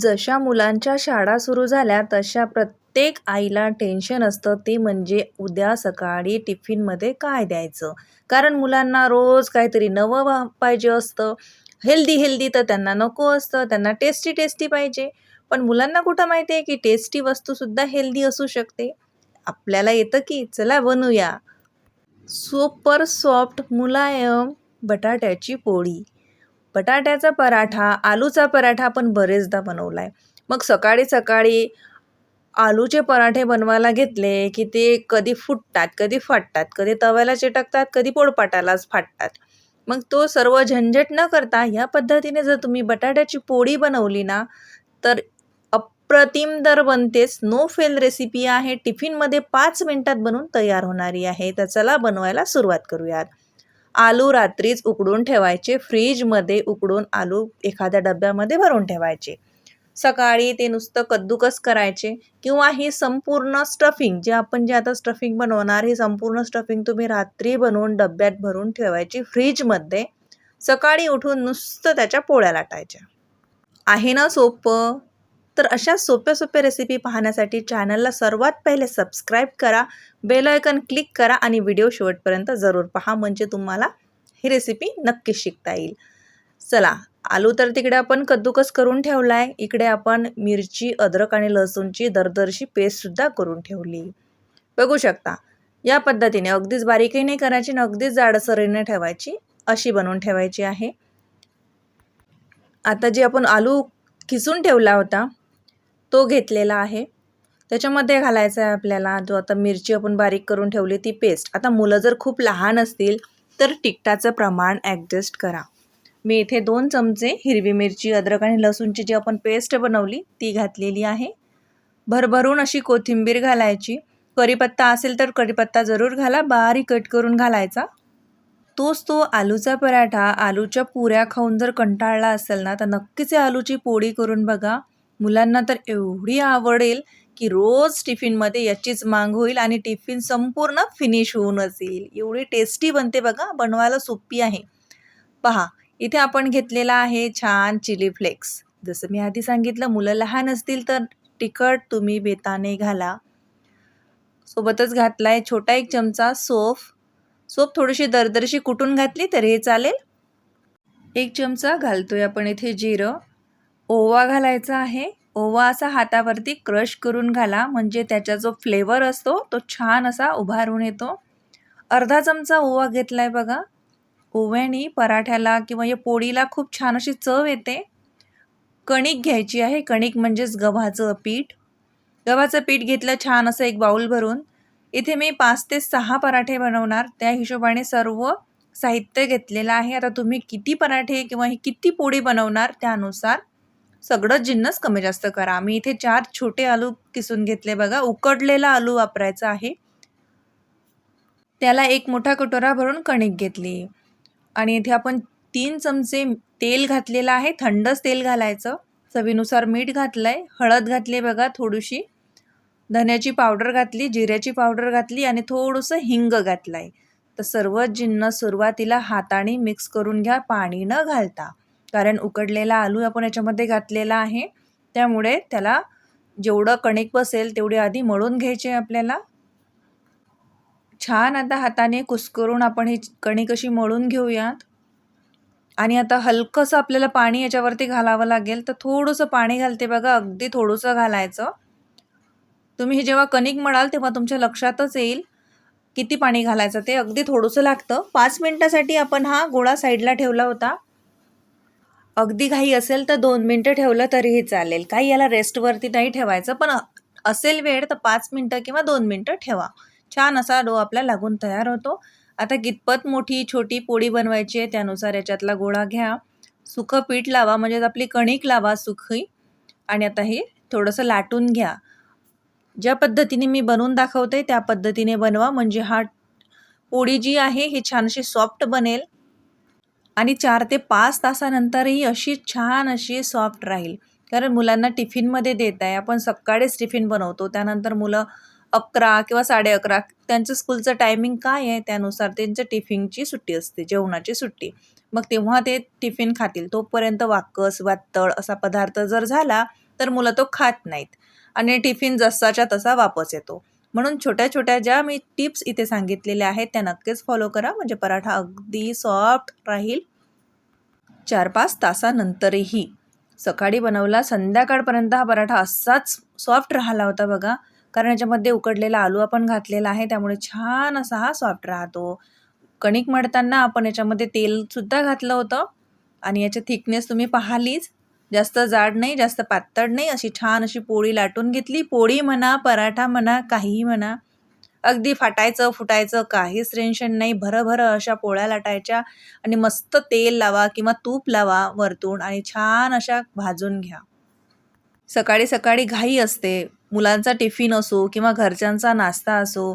जशा मुलांच्या शाळा सुरू झाल्या तशा प्रत्येक आईला टेन्शन असतं. ते म्हणजे उद्या सकाळी टिफिनमध्ये काय द्यायचं? कारण मुलांना रोज काहीतरी नवं वा पाहिजे असतं. हेल्दी हेल्दी तर त्यांना नको असतं. त्यांना टेस्टी टेस्टी पाहिजे. पण मुलांना कुठं माहिती आहे की टेस्टी वस्तूसुद्धा हेल्दी असू शकते? आपल्याला येतं की चला बनवूया. सुपर सॉफ्ट मुलायम बटाट्याची पोळी. बटाट्याचा पराठा आलूचा पराठा आपण बरेचदा बनवला आहे मग सकाळी सकाळी आलूचे पराठे बनवायला घेतले की ते कधी फुटतात कधी फाटतात कधी तव्याला चिटकतात कधी पोळपाटालाच फाटतात. मग तो सर्व झंझट न करता ह्या पद्धतीने जर तुम्ही बटाट्याची पोळी बनवली ना तर अप्रतिम दर बनतेच नो फेल रेसिपी आहे. टिफिनमध्ये पाच मिनटात बनवून तयार होणारी आहे. तर चला बनवायला सुरुवात करूयात. आलू रात्रीच उकडून ठेवायचे फ्रीजमध्ये उकडून आलू एखाद्या डब्यामध्ये भरून ठेवायचे. सकाळी ते नुसतं कद्दूकस करायचे किंवा ही संपूर्ण स्टफिंग जे आपण जे आता स्टफिंग बनवणार ही संपूर्ण स्टफिंग तुम्ही रात्री बनवून डब्यात भरून ठेवायची फ्रीजमध्ये. सकाळी उठून नुसतं त्याच्या पोळ्या लाटायच्या. आहे ना सोपं? तर अशा सोप्या सोप्या रेसिपी पाहण्यासाठी चॅनलला सर्वात पहिले सबस्क्राईब करा बेल आयकन क्लिक करा आणि व्हिडिओ शेवटपर्यंत जरूर पहा. म्हणजे तुम्हाला ही रेसिपी नक्कीच शिकता येईल. चला आलू तर तिकडे आपण कद्दूकस करून ठेवला आहे इकडे आपण मिरची अद्रक आणि लसूणची दरदरशी पेस्टसुद्धा करून ठेवली. बघू शकता या पद्धतीने अगदीच बारीकही नाही करायची आणि अगदीच जाडसरीने ठेवायची. अशी बनवून ठेवायची आहे. आता जे आपण आलू किसून ठेवला होता तो घेतलेला आहे. त्याच्यामध्ये घालायचा आहे आपल्याला. जो आता मिरची आपण बारीक करून ठेवली ती पेस्ट आता मुलं जर खूप लहान असतील तर तिखटाचं प्रमाण ॲडजस्ट करा. मी इथे दोन चमचे हिरवी मिरची अद्रक आणि लसूणची जी आपण पेस्ट बनवली ती घातलेली आहे. भरभरून अशी कोथिंबीर घालायची. कढीपत्ता असेल तर कढीपत्ता जरूर घाला. बारीक कट करून घालायचा. तोच तो आलूचा पराठा आलूच्या पुऱ्या खाऊन जर कंटाळला असेल ना तर नक्कीच आलूची पोळी करून बघा. मुलांना तर एवढी आवडेल की रोज टिफिनमध्ये याचीच मांग होईल आणि टिफिन संपूर्ण फिनिश होऊनच येईल एवढी टेस्टी बनते बघा बनवायला सोपी आहे. पहा इथे आपण घेतलेला आहे छान चिली फ्लेक्स जसं मी आधी सांगितलं मुलं लहान असतील तर तिखट तुम्ही बेताने घाला. सोबतच घातला आहे छोटा एक चमचा सोफ. सोप थोडीशी दरदरशी कुटून घातली तर हे चालेल. एक चमचा घालतोय आपण इथे जिरं. ओवा घालायचा आहे. ओवा असा हातावरती क्रश करून घाला. म्हणजे त्याचा जो फ्लेवर असतो तो छान असा उभारून येतो. अर्धा चमचा ओवा घेतला आहे बघा. ओव्याने पराठ्याला किंवा या पोळीला खूप छान अशी चव येते. कणिक घ्यायची आहे. कणिक म्हणजेच गव्हाचं पीठ. गव्हाचं पीठ घेतलं छान असं एक बाऊल भरून. इथे मी पाच ते सहा पराठे बनवणार. त्या हिशोबाने सर्व साहित्य घेतलेलं आहे. आता तुम्ही किती पराठे किंवा ही किती पोळी बनवणार त्यानुसार सगळं जिन्नस कमी जास्त करा. मी इथे चार छोटे आलू किसून घेतले बघा. उकडलेला आलू वापरायचा आहे. त्याला एक मोठा कटोरा भरून कणिक घेतली. आणि इथे आपण तीन चमचे तेल घातलेलं आहे. थंडच तेल घालायचं. चवीनुसार मीठ घातलं आहे हळद घातली बघा थोडीशी. धन्याची पावडर घातली जिऱ्याची पावडर घातली आणि थोडंसं हिंग घातलं आहे तर सर्व जिन्नस सुरुवातीला हाताने मिक्स करून घ्या. पाणी न घालता. कारण उकडलेला आलू आपण याच्यामध्ये घातलेला आहे. त्यामुळे त्याला जेवढं कणिक बसेल तेवढे आधी मळून घ्यायचे आपल्याला. छान आता हाताने कुस्करून आपण ही कणिक अशी मळून घेऊयात. आणि आता हलकंसं आपल्याला पाणी याच्यावरती घालावं लागेल. तर थोडंसं पाणी घालते बघा अगदी थोडंसं घालायचं. तुम्ही हे जेव्हा कणिक मळाल तेव्हा तुमच्या लक्षातच येईल किती पाणी घालायचं. ते अगदी थोडंसं लागतं. पाच मिनटासाठी आपण हा गोळा साईडला ठेवला होता. अगदी घाई असेल तर दोन मिनटं ठेवलं तरीही चालेल. काही याला रेस्टवरती नाही ठेवायचं पण असेल वेळ तर पाच मिनटं किंवा दोन मिनटं ठेवा. छान असा डो आपला लागून तयार होतो. आता कितपत मोठी छोटी पोळी बनवायची आहे त्यानुसार याच्यातला गोळा घ्या. सुखं पीठ लावा म्हणजेच आपली कणिक लावा सुखी. आणि आता हे थोडंसं लाटून घ्या. ज्या पद्धतीने मी बनवून दाखवते त्या पद्धतीने बनवा म्हणजे हा पोळी जी आहे ही छान अशी सॉफ्ट बनेल. आणि चार ते पाच तासानंतरही अशी छान अशी सॉफ्ट राहील. कारण मुलांना टिफिनमध्ये देत आहे. आपण सकाळीच टिफिन बनवतो. त्यानंतर मुलं अकरा किंवा साडे अकरा त्यांचं स्कूलचं टायमिंग काय आहे? त्यानुसार त्यांच्या टिफिनची सुट्टी असते. जेवणाची सुट्टी. मग तेव्हा ते टिफिन खातील. तोपर्यंत वाकस वातळ असा पदार्थ जर झाला तर मुलं तो खात नाहीत. आणि टिफिन जसाच्या तसा वापस येतो. म्हणून छोट्या छोट्या ज्या मी टिप्स इथे सांगितलेल्या आहेत त्या नक्कीच फॉलो करा. म्हणजे पराठा अगदी सॉफ्ट राहील. चार पाच तासानंतरही. सकाळी बनवला संध्याकाळपर्यंत हा पराठा असाच सॉफ्ट राहिला होता बघा. कारण याच्यामध्ये उकडलेला आलू आपण घातलेला आहे त्यामुळे छान असा हा सॉफ्ट राहतो. कणिक मळताना आपण याच्यामध्ये तेलसुद्धा घातलं होतं. आणि याची थिकनेस तुम्ही पाहिलीच. जास्त जाड नाही जास्त पातळ नाही अशी छान अशी पोळी लाटून घेतली. पोळी म्हणा पराठा म्हणा काहीही म्हणा. अगदी फाटायचं फुटायचं काहीच टेन्शन नाही. भरभर अशा पोळ्या लाटायच्या आणि मस्त तेल लावा किंवा तूप लावा वरतून आणि छान अशा भाजून घ्या. सकाळी सकाळी घाई असते. मुलांचा टिफिन असो किंवा घरच्यांचा नाश्ता असो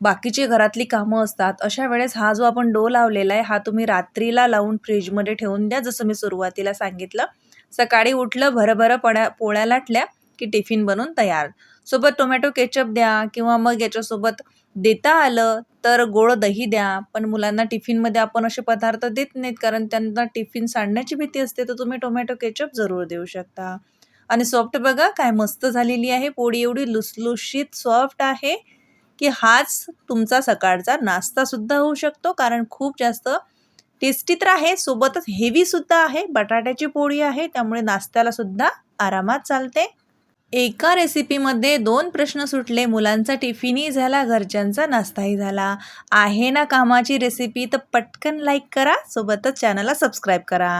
बाकीची घरातली कामं असतात अशा वेळेस हा जो आपण डो लावलेला आहे हा तुम्ही रात्रीला लावून फ्रीजमध्ये ठेवून द्या. जसं मी सुरुवातीला सांगितलं सकाळी उठलं भरभर पड्या पोळ्या लाटल्या की टिफिन बनून तयार. सोबत टोमॅटो केचप द्या किंवा मग याच्यासोबत देता आलं तर गोड दही द्या. पण मुलांना टिफिनमध्ये आपण असे पदार्थ देत नाहीत कारण त्यांना टिफिन सांडण्याची भीती असते तर तुम्ही टोमॅटो केचप जरूर देऊ शकता. आणि सॉफ्ट बघा काय मस्त झालेली आहे. पोळी एवढी लुसलुशीत सॉफ्ट आहे की हाच तुमचा सकाळचा नाश्तासुद्धा होऊ शकतो. कारण खूप जास्त टेस्टी तर आहे सोबतच हेवीसुद्धा आहे बटाट्याची पोळी आहे त्यामुळे नाश्त्याला सुद्धा आरामात चालते. एका रेसिपीमध्ये दोन प्रश्न सुटले मुलांचा टिफिनही झाला घरच्यांचा नाश्ताही झाला. आहे ना कामाची रेसिपी तर पटकन लाईक करा सोबतच चॅनलला सबस्क्राईब करा.